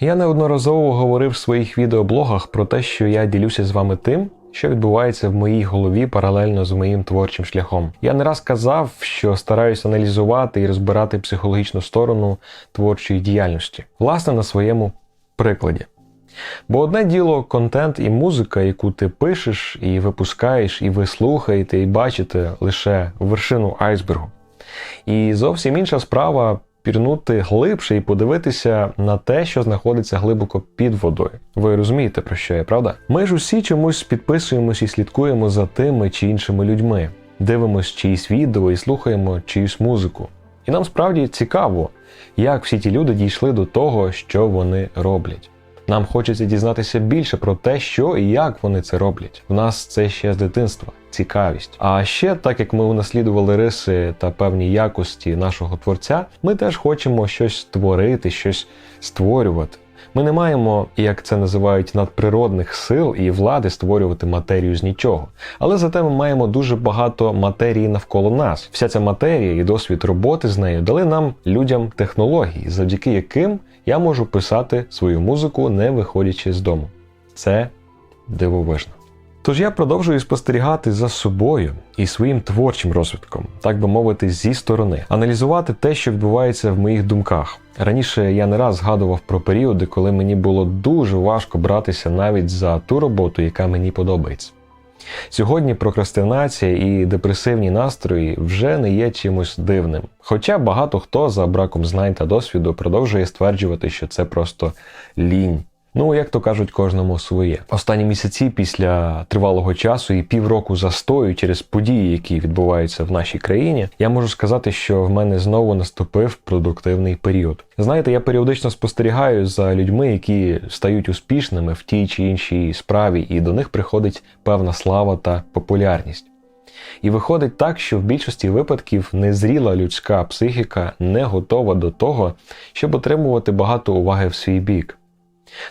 Я неодноразово говорив в своїх відеоблогах про те, що я ділюся з вами тим, що відбувається в моїй голові паралельно з моїм творчим шляхом. Я не раз казав, що стараюсь аналізувати і розбирати психологічну сторону творчої діяльності, власне, на своєму прикладі. Бо одне діло контент і музика, яку ти пишеш і випускаєш, і ви слухаєте, і бачите лише вершину айсбергу. І зовсім інша справа пірнути глибше і подивитися на те, що знаходиться глибоко під водою. Ви розумієте, про що я, правда? Ми ж усі чомусь підписуємось і слідкуємо за тими чи іншими людьми, дивимось чиїсь відео і слухаємо чиюсь музику. І нам справді цікаво, як всі ті люди дійшли до того, що вони роблять. Нам хочеться дізнатися більше про те, що і як вони це роблять. В нас це ще з дитинства, цікавість. А ще, так як ми унаслідували риси та певні якості нашого творця, ми теж хочемо щось створити, щось створювати. Ми не маємо, як це називають, надприродних сил і влади створювати матерію з нічого. Але зате ми маємо дуже багато матерії навколо нас. Вся ця матерія і досвід роботи з нею дали нам людям технології, завдяки яким я можу писати свою музику, не виходячи з дому. Це дивовижно. Тож я продовжую спостерігати за собою і своїм творчим розвитком, так би мовити, зі сторони, аналізувати те, що відбувається в моїх думках. Раніше я не раз згадував про періоди, коли мені було дуже важко братися навіть за ту роботу, яка мені подобається. Сьогодні прокрастинація і депресивні настрої вже не є чимось дивним. Хоча багато хто за браком знань та досвіду продовжує стверджувати, що це просто лінь. Ну, як то кажуть, кожному своє. Останні місяці після тривалого часу і півроку застою через події, які відбуваються в нашій країні, я можу сказати, що в мене знову наступив продуктивний період. Знаєте, я періодично спостерігаю за людьми, які стають успішними в тій чи іншій справі, і до них приходить певна слава та популярність. І виходить так, що в більшості випадків незріла людська психіка не готова до того, щоб отримувати багато уваги в свій бік.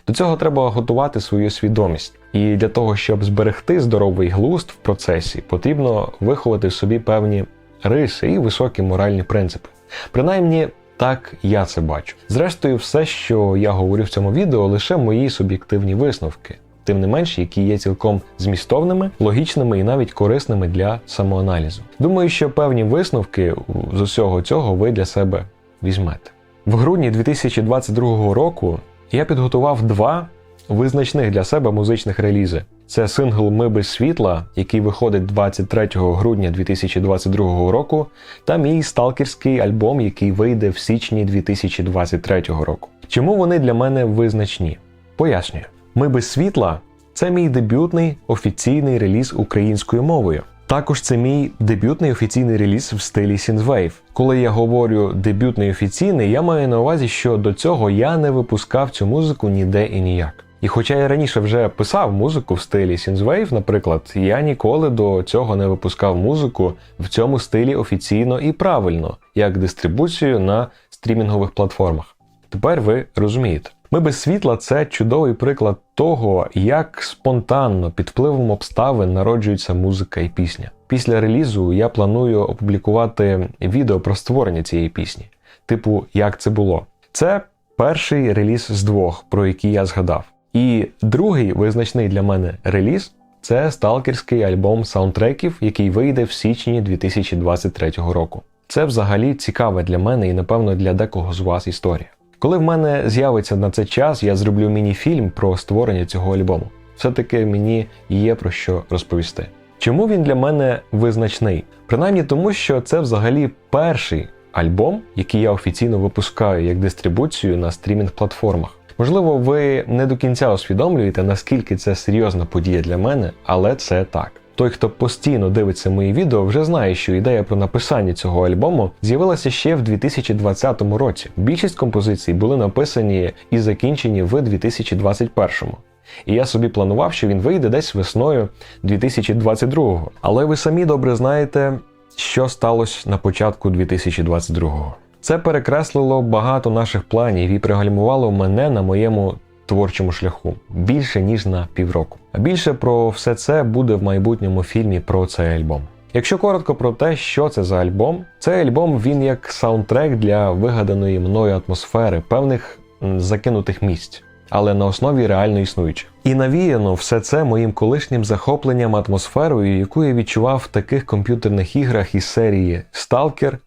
До цього треба готувати свою свідомість. І для того, щоб зберегти здоровий глузд в процесі, потрібно виховати в собі певні риси і високі моральні принципи. Принаймні, так я це бачу. Зрештою, все, що я говорю в цьому відео, лише мої суб'єктивні висновки, тим не менш, які є цілком змістовними, логічними і навіть корисними для самоаналізу. Думаю, що певні висновки з усього цього ви для себе візьмете. В грудні 2022 року я підготував два визначних для себе музичних релізи. Це сингл Ми без світла, який виходить 23 грудня 2022 року, та мій сталкерський альбом, який вийде в січні 2023 року. Чому вони для мене визначні? Пояснюю. Ми без світла це мій дебютний офіційний реліз українською мовою. Також це мій дебютний офіційний реліз в стилі Synthwave. Коли я говорю дебютний офіційний, я маю на увазі, що до цього я не випускав цю музику ніде і ніяк. І хоча я раніше вже писав музику в стилі Synthwave, наприклад, я ніколи до цього не випускав музику в цьому стилі офіційно і правильно, як дистрибуцію на стрімінгових платформах. Тепер ви розумієте. Ми без світла це чудовий приклад того, як спонтанно під впливом обставин народжується музика і пісня. Після релізу я планую опублікувати відео про створення цієї пісні, типу як це було. Це перший реліз з двох, про які я згадав. І другий визначний для мене реліз це сталкерський альбом саундтреків, який вийде в січні 2023 року. Це взагалі цікава для мене і, напевно, для декого з вас історія. Коли в мене з'явиться на це час, я зроблю міні-фільм про створення цього альбому. Все-таки мені є про що розповісти. Чому він для мене визначний? Принаймні тому, що це взагалі перший альбом, який я офіційно випускаю як дистрибуцію на стрімінг-платформах. Можливо, ви не до кінця усвідомлюєте, наскільки це серйозна подія для мене, але це так. Той, хто постійно дивиться мої відео, вже знає, що ідея про написання цього альбому з'явилася ще в 2020 році. Більшість композицій були написані і закінчені в 2021-му. І я собі планував, що він вийде десь весною 2022-го. Але ви самі добре знаєте, що сталося на початку 2022-го. Це перекреслило багато наших планів і пригальмувало мене на моєму творчому шляху більше ніж на півроку. А більше про все це буде в майбутньому фільмі про цей альбом. Якщо коротко про те, що це за альбом, цей альбом він як саундтрек для вигаданої мною атмосфери, певних закинутих місць. Але на основі реально існуючих. І навіяно все це моїм колишнім захопленням атмосферою, яку я відчував в таких комп'ютерних іграх із серії Stalker,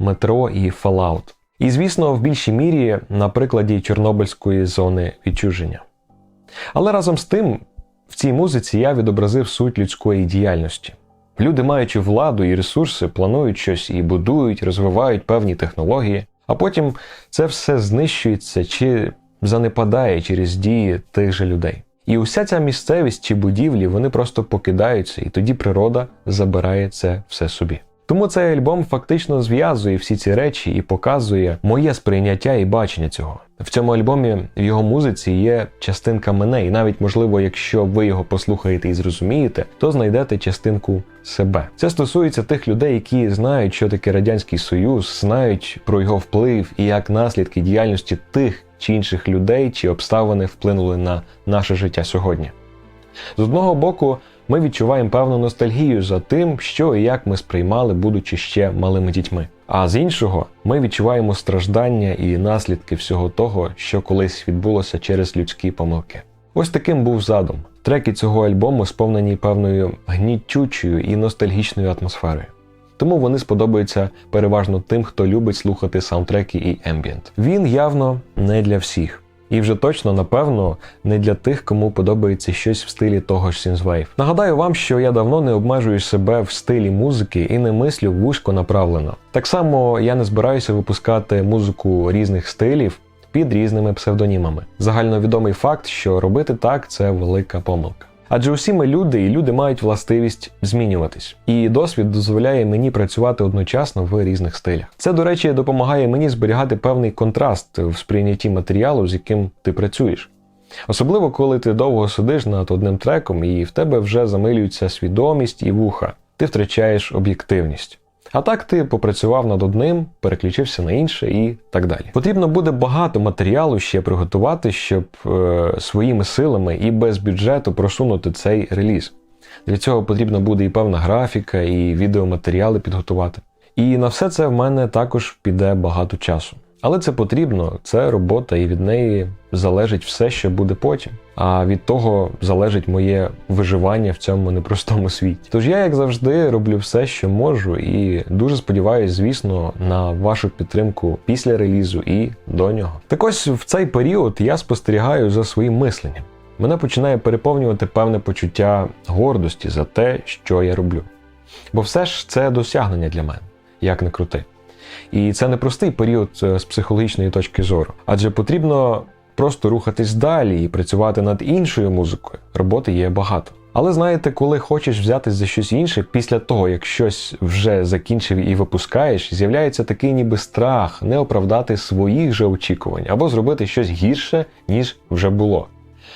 Metro і Fallout. І звісно, в більшій мірі на прикладі Чорнобильської зони відчуження. Але разом з тим, в цій музиці я відобразив суть людської діяльності. Люди, маючи владу і ресурси, планують щось і будують, розвивають певні технології, а потім це все знищується чи занепадає через дії тих же людей. І уся ця місцевість чи будівлі вони просто покидаються, і тоді природа забирає це все собі. Тому цей альбом фактично зв'язує всі ці речі і показує моє сприйняття і бачення цього. В цьому альбомі в його музиці є частинка мене, і навіть можливо, якщо ви його послухаєте і зрозумієте, то знайдете частинку себе. Це стосується тих людей, які знають, що таке радянський союз, знають про його вплив і як наслідки діяльності тих чи інших людей чи обставини вплинули на наше життя сьогодні. З одного боку, ми відчуваємо певну ностальгію за тим, що і як ми сприймали, будучи ще малими дітьми. А з іншого, ми відчуваємо страждання і наслідки всього того, що колись відбулося через людські помилки. Ось таким був задум. Треки цього альбому сповнені певною гнітючою і ностальгічною атмосферою. Тому вони сподобаються переважно тим, хто любить слухати саундтреки і ембієнт. Він явно не для всіх. І вже точно, напевно, не для тих, кому подобається щось в стилі того ж Synthwave. Нагадаю вам, що я давно не обмежую себе в стилі музики і не мислю вузько направлено. Так само я не збираюся випускати музику різних стилів під різними псевдонімами. Загальновідомий факт, що робити так це велика помилка. Адже усі ми люди, і люди мають властивість змінюватись. І досвід дозволяє мені працювати одночасно в різних стилях. Це, до речі, допомагає мені зберігати певний контраст в сприйнятті матеріалу, з яким ти працюєш. Особливо, коли ти довго сидиш над одним треком, і в тебе вже замилюється свідомість і вуха, ти втрачаєш об'єктивність. А так ти попрацював над одним, переключився на інше і так далі. Потрібно буде багато матеріалу ще приготувати, щоб е, своїми силами і без бюджету просунути цей реліз. Для цього потрібна буде і певна графіка, і відеоматеріали підготувати. І на все це в мене також піде багато часу. Але це потрібно, це робота, і від неї залежить все, що буде потім. А від того залежить моє виживання в цьому непростому світі. Тож я, як завжди, роблю все, що можу, і дуже сподіваюся, звісно, на вашу підтримку після релізу і до нього. Так ось в цей період я спостерігаю за своїм мисленням. Мене починає переповнювати певне почуття гордості за те, що я роблю. Бо все ж це досягнення для мене, як не крути. І це не простий період е, з психологічної точки зору, адже потрібно просто рухатись далі і працювати над іншою музикою. Роботи є багато. Але знаєте, коли хочеш взятись за щось інше, після того як щось вже закінчив і випускаєш, з'являється такий ніби страх не оправдати своїх же очікувань або зробити щось гірше, ніж вже було.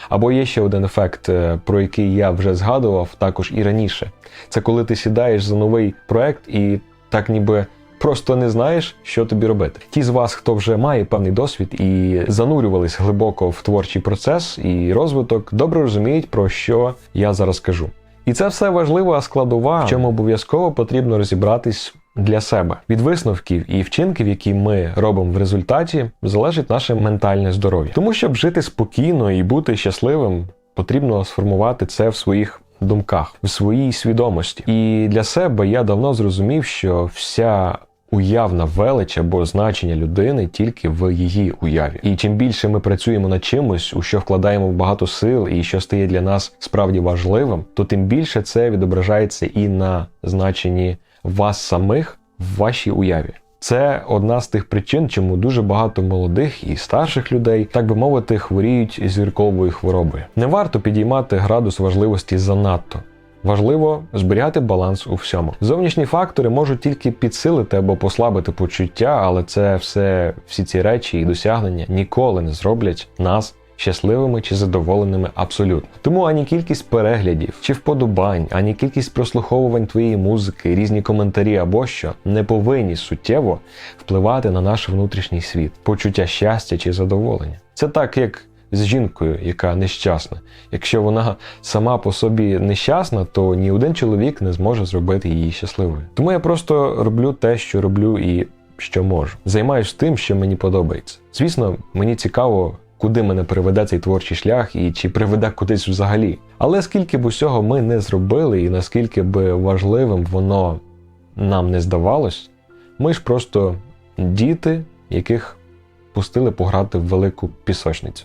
Або є ще один ефект, е, про який я вже згадував також і раніше. Це коли ти сідаєш за новий проект і так ніби просто не знаєш, що тобі робити. Ті з вас, хто вже має певний досвід і занурювались глибоко в творчий процес і розвиток, добре розуміють, про що я зараз кажу. І це все важлива складова, в чому обов'язково потрібно розібратись для себе. Від висновків і вчинків, які ми робимо в результаті, залежить наше ментальне здоров'я. Тому щоб жити спокійно і бути щасливим, потрібно сформувати це в своїх думках, в своїй свідомості. І для себе я давно зрозумів, що вся уявна велич або значення людини тільки в її уяві. І чим більше ми працюємо над чимось, у що вкладаємо багато сил, і що стає для нас справді важливим, то тим більше це відображається і на значенні вас самих в вашій уяві. Це одна з тих причин, чому дуже багато молодих і старших людей, так би мовити, хворіють зірковою хворобою. Не варто підіймати градус важливості занадто. Важливо зберігати баланс у всьому. Зовнішні фактори можуть тільки підсилити або послабити почуття, але це все, всі ці речі і досягнення ніколи не зроблять нас щасливими чи задоволеними абсолютно. Тому ані кількість переглядів чи вподобань, ані кількість прослуховувань твоєї музики, різні коментарі або що не повинні суттєво впливати на наш внутрішній світ, почуття щастя чи задоволення. Це так, як з жінкою, яка нещасна. Якщо вона сама по собі нещасна, то ні один чоловік не зможе зробити її щасливою. Тому я просто роблю те, що роблю, і що можу. Займаюсь тим, що мені подобається. Звісно, мені цікаво, куди мене приведе цей творчий шлях і чи приведе кудись взагалі. Але скільки б усього ми не зробили, і наскільки б важливим воно нам не здавалось, ми ж просто діти, яких пустили пограти в велику пісочницю.